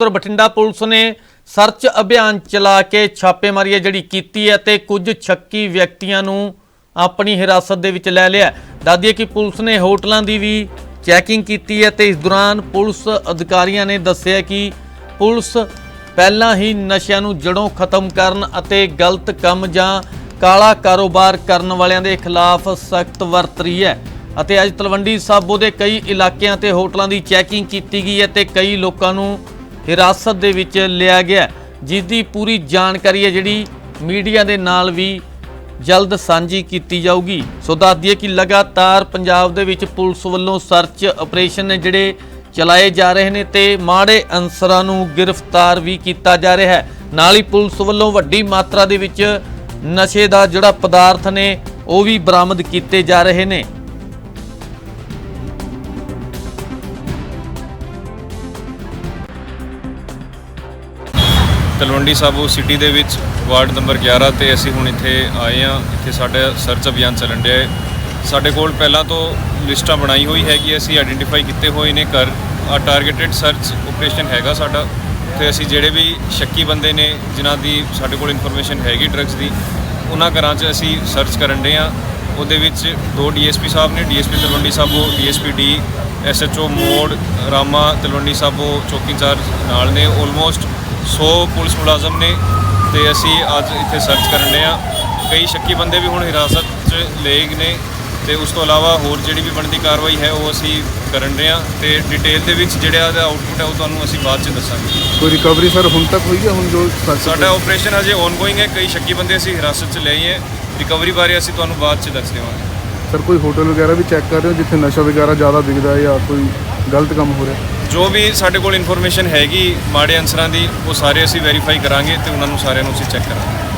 ਉਧਰ ਬਠਿੰਡਾ ਪੁਲਿਸ ਨੇ ਸਰਚ ਅਭਿਆਨ ਚਲਾ ਕੇ ਛਾਪੇਮਾਰੀ ਹੈ ਜਿਹੜੀ ਕੀਤੀ ਹੈ ਤੇ ਕੁਝ ਸ਼ੱਕੀ ਵਿਅਕਤੀਆਂ ਨੂੰ ਆਪਣੀ ਹਿਰਾਸਤ ਦੇ ਵਿੱਚ ਲੈ ਲਿਆ ਦੱਸਦੀਏ ਕਿ ਪੁਲਿਸ ਨੇ ਹੋਟਲਾਂ ਦੀ ਵੀ ਚੈਕਿੰਗ ਕੀਤੀ ਹੈ ਤੇ ਇਸ ਦੌਰਾਨ ਪੁਲਿਸ ਅਧਿਕਾਰੀਆਂ ਨੇ ਦੱਸਿਆ ਕਿ ਪੁਲਿਸ ਪਹਿਲਾਂ ਹੀ ਨਸ਼ਿਆਂ ਨੂੰ ਜੜੋਂ ਖਤਮ ਕਰਨ ਅਤੇ ਗਲਤ ਕੰਮ ਜਾਂ ਕਾਲਾ ਕਾਰੋਬਾਰ ਕਰਨ ਵਾਲਿਆਂ ਦੇ ਖਿਲਾਫ ਸਖਤ ਵਰਤ ਰਹੀ ਹੈ ਅਤੇ ਅੱਜ ਤਲਵੰਡੀ ਸਾਬੋ ਦੇ ਕਈ ਇਲਾਕਿਆਂ ਤੇ ਹੋਟਲਾਂ ਦੀ ਚੈਕਿੰਗ ਕੀਤੀ ਗਈ ਹੈ ਤੇ ਕਈ ਲੋਕਾਂ ਨੂੰ ਹਿਰਾਸਤ ਦੇ ਵਿੱਚ ਲਿਆ ਗਿਆ ਜਿਸ ਦੀ ਪੂਰੀ ਜਾਣਕਾਰੀ ਹੈ ਜਿਹੜੀ ਮੀਡੀਆ ਦੇ ਨਾਲ ਵੀ ਜਲਦ ਸਾਂਝੀ ਕੀਤੀ ਜਾਊਗੀ। ਸੋ ਦੱਸ ਦਈਏ ਕਿ ਲਗਾਤਾਰ ਪੰਜਾਬ ਦੇ ਵਿੱਚ ਪੁਲਿਸ ਵੱਲੋਂ ਸਰਚ ਆਪਰੇਸ਼ਨ ਨੇ ਜਿਹੜੇ ਚਲਾਏ ਜਾ ਰਹੇ ਨੇ ਤੇ ਮਾੜੇ ਅਨਸਰਾਂ ਨੂੰ ਗ੍ਰਿਫਤਾਰ ਵੀ ਕੀਤਾ ਜਾ ਰਿਹਾ ਹੈ। ਨਾਲ ਹੀ ਪੁਲਿਸ ਵੱਲੋਂ ਵੱਡੀ ਮਾਤਰਾ ਦੇ ਵਿੱਚ ਨਸ਼ੇ ਦਾ ਜਿਹੜਾ ਪਦਾਰਥ ਨੇ, ਉਹ ਵੀ ਬਰਾਮਦ ਕੀਤੇ ਜਾ ਰਹੇ ਨੇ। ਤਲਵੰਡੀ ਸਾਬੋ ਸਿਟੀ ਦੇ ਵਿੱਚ ਵਾਰਡ ਨੰਬਰ 11 ਤੇ ਅਸੀਂ ਹੁਣ ਇੱਥੇ ਆਏ ਹਾਂ। ਇੱਥੇ ਸਾਡਾ ਸਰਚ ਅਭਿਆਨ ਚੱਲਣ ਰਿਹਾ ਹੈ। ਸਾਡੇ ਕੋਲ ਪਹਿਲਾਂ ਤੋਂ ਲਿਸਟਾਂ ਬਣਾਈ ਹੋਈ ਹੈਗੀ ਅਸੀਂ ਆਇਡੈਂਟੀਫਾਈ ਕੀਤੇ ਹੋਏ ਨੇ ਘਰ। ਆ ਟਾਰਗੇਟਡ ਸਰਚ ਆਪਰੇਸ਼ਨ ਹੈਗਾ ਸਾਡਾ। ਤੇ ਅਸੀਂ ਜਿਹੜੇ ਵੀ ਸ਼ੱਕੀ ਬੰਦੇ ਨੇ, ਜਿਨ੍ਹਾਂ ਦੀ ਸਾਡੇ ਕੋਲ ਇਨਫੋਰਮੇਸ਼ਨ ਹੈਗੀ ਡਰੱਗਸ ਦੀ, ਉਹਨਾਂ ਘਰਾਂ 'ਚ ਅਸੀਂ ਸਰਚ ਕਰਨ ਡੇ ਆ ਉਹਦੇ ਵਿੱਚ ਦੋ ਡੀਐਸਪੀ ਸਾਹਿਬ ਨੇ। DSP Talwandi Sabo DSP D SHO Maur, Rama Talwandi Sabo ਚੌਕੀ ਇੰਚਾਰਜ ਨਾਲ ਨੇ। ਆਲਮੋਸਟ 100 ਪੁਲਿਸ ਮੁਲਾਜ਼ਮ ਨੇ ਤੇ ਅਸੀਂ ਅੱਜ ਇੱਥੇ ਸਰਚ ਕਰਨ ਡੇ ਆ ਕਈ ਸ਼ੱਕੀ ਬੰਦੇ ਵੀ ਹੁਣ ਹਿਰਾਸਤ 'ਚ ਲਏ ਨੇ ਤੇ ਉਸ ਤੋਂ ਇਲਾਵਾ ਹੋਰ ਜਿਹੜੀ ਵੀ ਬਣਦੀ ਕਾਰਵਾਈ ਹੈ ਉਹ ਅਸੀਂ ਕਰਨ ਰਹੇ ਹਾਂ ਤੇ ਡਿਟੇਲ ਦੇ ਵਿੱਚ ਜਿਹੜਾ ਇਹਦਾ ਆਊਟਪੁੱਟ ਹੈ ਉਹ ਤੁਹਾਨੂੰ ਅਸੀਂ ਬਾਅਦ 'ਚ ਦੱਸਾਂਗੇ। ਕੋਈ ਰਿਕਵਰੀ ਸਰ ਹੁਣ ਤੱਕ ਹੋਈ ਹੈ? ਹੁਣ ਜੋ ਸਾਡਾ ਆਪਰੇਸ਼ਨ ਅਜੇ ਆਨਗੋਇੰਗ ਹੈ। ਕਈ ਸ਼ੱਕੀ ਬੰਦੇ ਅਸੀਂ ਹਿਰਾਸਤ 'ਚ ਲਏ ਹੈ ਰਿਕਵਰੀ ਬਾਰੇ ਅਸੀਂ ਤੁਹਾਨੂੰ ਬਾਅਦ 'ਚ ਦੱਸ ਦੇਵਾਂਗੇ। ਸਰ ਕੋਈ ਹੋਟਲ ਵਗੈਰਾ ਵੀ ਚੈੱਕ ਕਰ ਰਹੇ ਹੋ ਜਿੱਥੇ ਨਸ਼ਾ ਵਗੈਰਾ ਜ਼ਿਆਦਾ ਵਿਕਦਾ ਹੈ ਜਾਂ ਕੋਈ ਗਲਤ ਕੰਮ ਹੋ ਰਿਹਾ? ਜੋ ਵੀ ਸਾਡੇ ਕੋਲ ਇਨਫੋਰਮੇਸ਼ਨ ਹੈਗੀ ਮਾੜੇ ਅਨਸਰਾਂ ਦੀ, ਉਹ ਸਾਰੇ ਅਸੀਂ ਵੈਰੀਫਾਈ ਕਰਾਂਗੇ ਤੇ ਉਹਨਾਂ ਨੂੰ ਸਾਰਿਆਂ ਨੂੰ ਅਸੀਂ ਚੈੱਕ ਕਰਾਂਗੇ।